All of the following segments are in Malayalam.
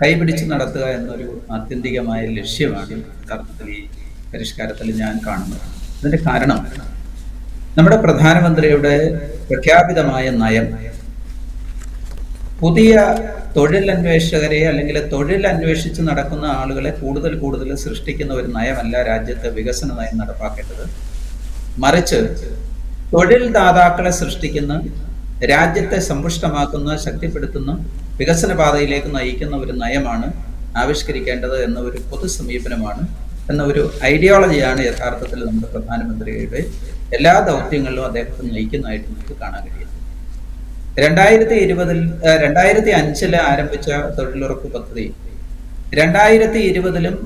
കൈപിടിച്ച് നടത്തുക എന്നൊരു ആത്യന്തികമായ ലക്ഷ്യമാണ് യഥാർത്ഥത്തിൽ ഈ പരിഷ്കാരത്തിൽ ഞാൻ കാണുന്നത്. അതിന്റെ കാരണം നമ്മുടെ പ്രധാനമന്ത്രിയുടെ പ്രഖ്യാപിതമായ നയം പുതിയ തൊഴിൽ അന്വേഷകരെ അല്ലെങ്കിൽ തൊഴിൽ അന്വേഷിച്ച് നടക്കുന്ന ആളുകളെ കൂടുതൽ കൂടുതൽ സൃഷ്ടിക്കുന്ന ഒരു നയമല്ല രാജ്യത്ത് വികസന നയം നടപ്പാക്കേണ്ടത്. മറിച്ച് തൊഴിൽ ദാതാക്കളെ സൃഷ്ടിക്കുന്ന രാജ്യത്തെ സമ്പുഷ്ടമാക്കുന്ന ശക്തിപ്പെടുത്തുന്ന വികസന പാതയിലേക്ക് നയിക്കുന്ന ഒരു നയമാണ് ആവിഷ്കരിക്കേണ്ടത് എന്ന ഒരു പൊതു സമീപനമാണ് എന്ന ഒരു ഐഡിയോളജിയാണ് യഥാർത്ഥത്തിൽ നമ്മുടെ പ്രധാനമന്ത്രിയുടെ എല്ലാ ദൗത്യങ്ങളിലും അദ്ദേഹത്തെ നയിക്കുന്നതായിട്ട് നമുക്ക് കാണാൻ കഴിയും. രണ്ടായിരത്തി ഇരുപതിൽ രണ്ടായിരത്തി അഞ്ചിൽ ആരംഭിച്ച തൊഴിലുറപ്പ് പദ്ധതി. രണ്ടായിരത്തി ഇരുപതിലും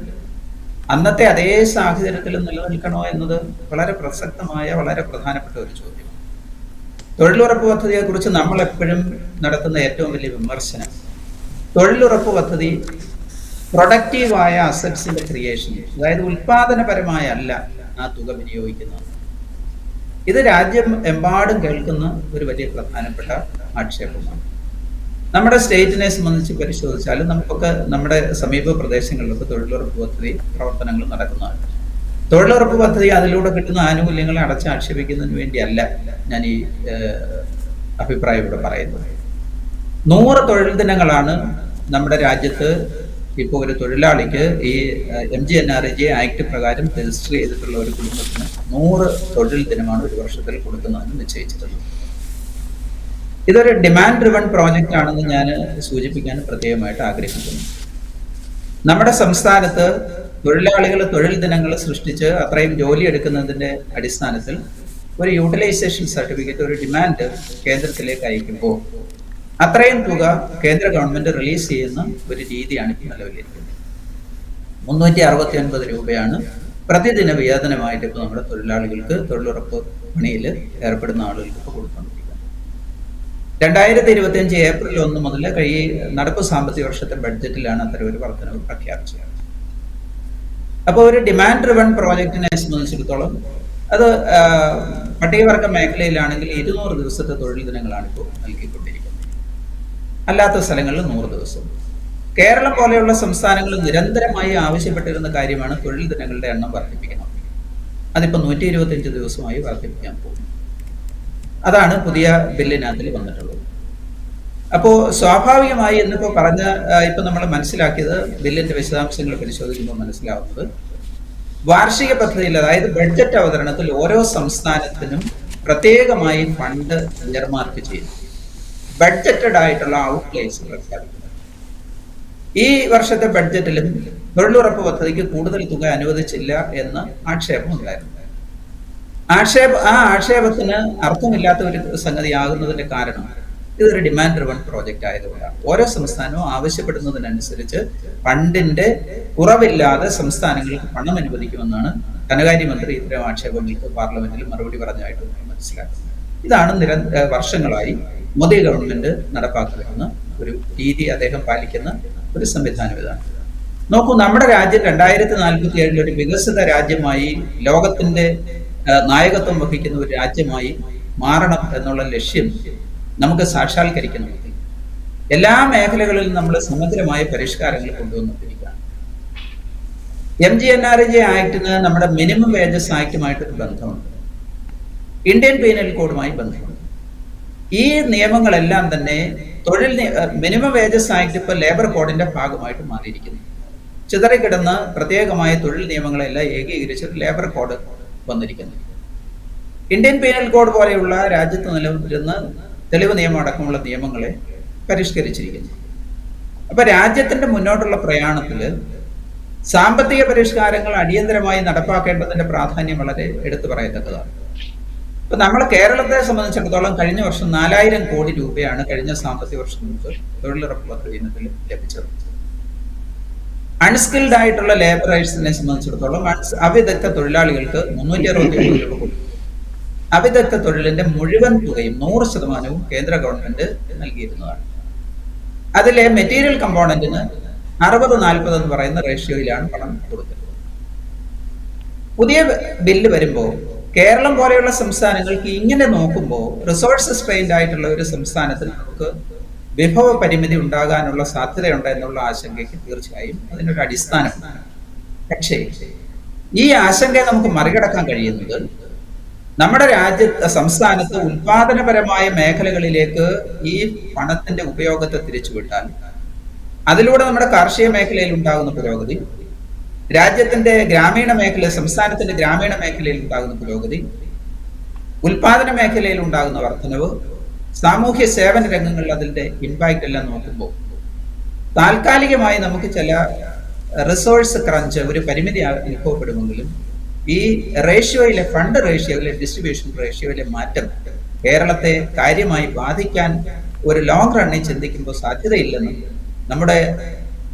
അന്നത്തെ അതേ സാഹചര്യത്തിൽ നിലനിൽക്കണോ എന്നത് വളരെ പ്രസക്തമായ വളരെ പ്രധാനപ്പെട്ട ഒരു ചോദ്യമാണ്. തൊഴിലുറപ്പ് പദ്ധതിയെക്കുറിച്ച് നമ്മൾ എപ്പോഴും നടത്തുന്ന ഏറ്റവും വലിയ വിമർശനം. തൊഴിലുറപ്പ് പദ്ധതി പ്രൊഡക്റ്റീവായ അസറ്റ്സിന്റെ ക്രിയേഷൻ അതായത് ഉൽപാദനപരമായ അല്ല ആ തുക വിനിയോഗിക്കുന്നത്. ഇത് രാജ്യം എമ്പാടും കേൾക്കുന്ന ഒരു വലിയ പ്രധാനപ്പെട്ട ആക്ഷേപമാണ്. നമ്മുടെ സ്റ്റേറ്റിനെ സംബന്ധിച്ച് പരിശോധിച്ചാലും നമുക്കൊക്കെ നമ്മുടെ സമീപ പ്രദേശങ്ങളിലൊക്കെ തൊഴിലുറപ്പ് പദ്ധതി പ്രവർത്തനങ്ങൾ നടക്കുന്നതാണ് തൊഴിലുറപ്പ് പദ്ധതി അതിലൂടെ കിട്ടുന്ന ആനുകൂല്യങ്ങളെ അടച്ച് ആക്ഷേപിക്കുന്നതിന് വേണ്ടിയല്ല ഞാൻ ഈ അഭിപ്രായം ഇവിടെ പറയുന്നത്. നൂറ് തൊഴിൽ ദിനങ്ങളാണ് നമ്മുടെ രാജ്യത്ത് ഇപ്പോൾ ഒരു തൊഴിലാളിക്ക് ഈ M G N R G act പ്രകാരം രജിസ്റ്റർ ചെയ്തിട്ടുള്ള ഒരു കുടുംബത്തിന് നൂറ് തൊഴിൽ ദിനമാണ് ഒരു വർഷത്തിൽ കൊടുക്കുന്നതെന്ന് നിശ്ചയിച്ചിട്ടുള്ളത്. ഇതൊരു ഡിമാൻഡ് ഡ്രിവൺ പ്രോജക്റ്റ് ആണെന്ന് ഞാൻ സൂചിപ്പിക്കാൻ പ്രത്യേകമായിട്ട് ആഗ്രഹിക്കുന്നു. നമ്മുടെ സംസ്ഥാനത്ത് തൊഴിലാളികൾ തൊഴിൽ ദിനങ്ങൾ സൃഷ്ടിച്ച് അത്രയും ജോലി എടുക്കുന്നതിന്റെ അടിസ്ഥാനത്തിൽ ഒരു യൂട്ടിലൈസേഷൻ സർട്ടിഫിക്കറ്റ് ഒരു ഡിമാൻഡ് കേന്ദ്രത്തിലേക്ക് അയക്കുമ്പോൾ അത്രയും തുക കേന്ദ്ര ഗവൺമെന്റ് റിലീസ് ചെയ്യുന്ന ഒരു രീതിയാണ് ഇപ്പോൾ നിലവിലിരിക്കുന്നത്. മുന്നൂറ്റി അറുപത്തി ഒൻപത് രൂപയാണ് പ്രതിദിന വേതനമായിട്ട് ഇപ്പോൾ നമ്മുടെ തൊഴിലാളികൾക്ക് തൊഴിലുറപ്പ് പണിയിൽ ഏർപ്പെടുന്ന ആളുകൾക്ക് കൊടുത്തുകൊണ്ടിരിക്കുന്നത്. രണ്ടായിരത്തി ഇരുപത്തി അഞ്ച് ഏപ്രിൽ ഒന്ന് മുതൽ കഴി നടപ്പ് സാമ്പത്തിക വർഷത്തെ ബഡ്ജറ്റിലാണ് അത്തരം ഒരു വർധനവ് പ്രഖ്യാപിച്ചത്. അപ്പോൾ ഒരു ഡിമാൻഡ് ഡ്രിവൺ പ്രോജക്റ്റിനെ സംബന്ധിച്ചിടത്തോളം അത് പട്ടികവർഗ മേഖലയിലാണെങ്കിൽ ഇരുന്നൂറ് ദിവസത്തെ തൊഴിൽ ദിനങ്ങളാണ് ഇപ്പോൾ നൽകിക്കൊണ്ടിരിക്കുന്നത്. അല്ലാത്ത സ്ഥലങ്ങളിൽ നൂറ് ദിവസം. കേരളം പോലെയുള്ള സംസ്ഥാനങ്ങൾ നിരന്തരമായി ആവശ്യപ്പെട്ടിരുന്ന കാര്യമാണ് തൊഴിൽ ദിനങ്ങളുടെ എണ്ണം വർദ്ധിപ്പിക്കണം അതിപ്പോൾ നൂറ്റി ഇരുപത്തിയഞ്ച് ദിവസമായി വർദ്ധിപ്പിക്കാൻ പോകും അതാണ് പുതിയ ബില്ലിനകത്തിൽ വന്നിട്ടുള്ളത്. അപ്പോൾ സ്വാഭാവികമായി എന്നിപ്പോൾ പറഞ്ഞ ഇപ്പൊ നമ്മൾ മനസ്സിലാക്കിയത് ബില്ലിന്റെ വിശദാംശങ്ങൾ പരിശോധിക്കുമ്പോൾ മനസ്സിലാവുന്നത് വാർഷിക പദ്ധതിയിൽ അതായത് ബഡ്ജറ്റ് അവതരണത്തിൽ ഓരോ സംസ്ഥാനത്തിനും പ്രത്യേകമായി ഫണ്ട് നിർമാർക്ക് ചെയ്യുന്നു ബഡ്ജറ്റഡ് ആയിട്ടുള്ള ഔട്ട്ലേസ് പ്രഖ്യാപിക്കുന്നു. ഈ വർഷത്തെ ബഡ്ജറ്റിലും തൊഴിലുറപ്പ് പദ്ധതിക്ക് കൂടുതൽ തുക അനുവദിച്ചില്ല എന്ന് ആക്ഷേപം ഉണ്ടായിരുന്നു. ആക്ഷേപ ആ ആക്ഷേപത്തിന് അർത്ഥമില്ലാത്ത ഒരു സംഗതിയാകുന്നതിന്റെ കാരണം ഇതൊരു ഡിമാൻഡ് ഡ്രിവൺ പ്രോജക്റ്റ് ആയതുകൊണ്ടാണ്. ഓരോ സംസ്ഥാനവും ആവശ്യപ്പെടുന്നതിനനുസരിച്ച് ഫണ്ടിന്റെ കുറവില്ലാതെ സംസ്ഥാനങ്ങൾക്ക് പണം അനുവദിക്കുമെന്നാണ് ധനകാര്യമന്ത്രി ഇത്തരം ആക്ഷേപങ്ങൾക്ക് പാർലമെന്റിൽ മറുപടി പറഞ്ഞതായിട്ട് മനസ്സിലാക്കുന്നത് ഇതാണ് നിര വർഷങ്ങളായി മോദി ഗവൺമെന്റ് നടപ്പാക്കുന്ന ഒരു രീതി അദ്ദേഹം പാലിക്കുന്ന ഒരു സംവിധാനം ഇതാണ്. നോക്കൂ നമ്മുടെ രാജ്യം രണ്ടായിരത്തി നാൽപ്പത്തി ഏഴിൽ ഒരു വികസിത രാജ്യമായി ലോകത്തിന്റെ നായകത്വം വഹിക്കുന്ന ഒരു രാജ്യമായി മാറണം എന്നുള്ള ലക്ഷ്യം നമുക്ക് സാക്ഷാത്കരിക്കണമെങ്കിൽ എല്ലാ മേഖലകളിലും നമ്മൾ സമഗ്രമായ പരിഷ്കാരങ്ങൾ കൊണ്ടുവന്നിരിക്കുകയാണ് M G N R G ആക്ടിന് നമ്മുടെ മിനിമം വേജസ് ആക്ടുമായിട്ടൊരു ബന്ധമുണ്ട്. ഇന്ത്യൻ പീനൽ കോഡുമായി ബന്ധമുണ്ട്. ഈ നിയമങ്ങളെല്ലാം തന്നെ തൊഴിൽ മിനിമം വേജസ് ആക്ട് ഇപ്പോൾ ലേബർ കോഡിന്റെ ഭാഗമായിട്ട് മാറിയിരിക്കുന്നു. ചിതറിക്കിടന്ന് പ്രത്യേകമായ തൊഴിൽ നിയമങ്ങളെല്ലാം ഏകീകരിച്ച് ലേബർ കോഡ് വന്നിരിക്കുന്നു. ഇന്ത്യൻ പീനൽ കോഡ് പോലെയുള്ള രാജ്യത്ത് നിലവിലിരുന്ന തെളിവ് നിയമം അടക്കമുള്ള നിയമങ്ങളെ പരിഷ്കരിച്ചിരിക്കുന്നു. അപ്പൊ രാജ്യത്തിന്റെ മുന്നോട്ടുള്ള പ്രയാണത്തിൽ സാമ്പത്തിക പരിഷ്കാരങ്ങൾ അടിയന്തരമായി നടപ്പാക്കേണ്ടതിന്റെ പ്രാധാന്യം വളരെ എടുത്തു പറയത്തക്കതാണ്. ഇപ്പൊ നമ്മൾ കേരളത്തെ സംബന്ധിച്ചിടത്തോളം കഴിഞ്ഞ വർഷം നാലായിരം കോടി രൂപയാണ് കഴിഞ്ഞ സാമ്പത്തിക വർഷം നമുക്ക് തൊഴിലുറപ്പ് പദ്ധതി ലഭിച്ചത്. അൺസ്കിൽഡ് ആയിട്ടുള്ള ലേബറേഴ്സിനെ സംബന്ധിച്ചിടത്തോളം അവിദഗ്ധ തൊഴിലാളികൾക്ക് മുന്നൂറ്റി അറുപത്തി രൂപ കൊടുക്കും അവിദഗ്ധ തൊഴിലിന്റെ മുഴുവൻ തുകയും നൂറ് ശതമാനവും കേന്ദ്ര ഗവൺമെന്റ് നൽകിയിരുന്നതാണ്. അതിലെ മെറ്റീരിയൽ കമ്പോണന്റിന് അറുപത് നാൽപ്പത് എന്ന് പറയുന്ന റേഷ്യോയിലാണ് പണം കൊടുക്കുന്നത് പുതിയ ബില്ല് വരുമ്പോൾ കേരളം പോലെയുള്ള സംസ്ഥാനങ്ങൾക്ക് ഇങ്ങനെ നോക്കുമ്പോൾ റിസോഴ്സസ് ട്രെയിൻഡ് ആയിട്ടുള്ള ഒരു സംസ്ഥാനത്തിന് നമുക്ക് വിഭവ പരിമിതി ഉണ്ടാകാനുള്ള സാധ്യതയുണ്ട് എന്നുള്ള ആശങ്കയ്ക്ക് തീർച്ചയായും അതിനൊരു അടിസ്ഥാനം പക്ഷേ ഈ ആശങ്കയെ നമുക്ക് മറികടക്കാൻ കഴിയുന്നത് നമ്മുടെ രാജ്യത്ത് സംസ്ഥാനത്ത് ഉൽപാദനപരമായ മേഖലകളിലേക്ക് ഈ പണത്തിന്റെ ഉപയോഗത്തെ തിരിച്ചുവിട്ടാൽ അതിലൂടെ നമ്മുടെ കാർഷിക മേഖലയിൽ ഉണ്ടാകുന്ന പുരോഗതി രാജ്യത്തിന്റെ ഗ്രാമീണ മേഖല സംസ്ഥാനത്തിന്റെ ഗ്രാമീണ മേഖലയിൽ ഉണ്ടാകുന്ന പുരോഗതി ഉൽപാദന മേഖലയിൽ ഉണ്ടാകുന്ന വർധനവ് സാമൂഹ്യ സേവന രംഗങ്ങളിൽ അതിന്റെ ഇമ്പാക്റ്റ് എല്ലാം നോക്കുമ്പോൾ താൽക്കാലികമായി നമുക്ക് ചില റിസോഴ്സ് ക്രഞ്ച് ഒരു പരിമിതി അനുഭവപ്പെടുമെങ്കിലും ഈ റേഷ്യോയിലെ ഫണ്ട് റേഷ്യോയിലെ ഡിസ്ട്രിബ്യൂഷൻ റേഷ്യോയിലെ മാറ്റം കേരളത്തെ കാര്യമായി ബാധിക്കാൻ ഒരു ലോങ് റണ്ണിൽ ചിന്തിക്കുമ്പോൾ സാധ്യതയില്ലെന്നും നമ്മുടെ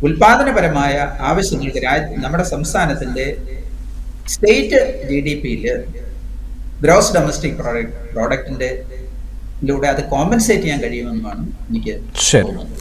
ഉൽപാദനപരമായ ആവശ്യങ്ങൾക്ക് രാജ്യ നമ്മുടെ സംസ്ഥാനത്തിന്റെ സ്റ്റേറ്റ് ജി ഡി പിയിൽ ഗ്രോസ് ഡൊമസ്റ്റിക് പ്രോഡക്റ്റ് പ്രോഡക്റ്റിന്റെ ലൂടെ അത് കോമ്പൻസേറ്റ് ചെയ്യാൻ കഴിയുമെന്നാണ് എനിക്ക് തോന്നുന്നത്.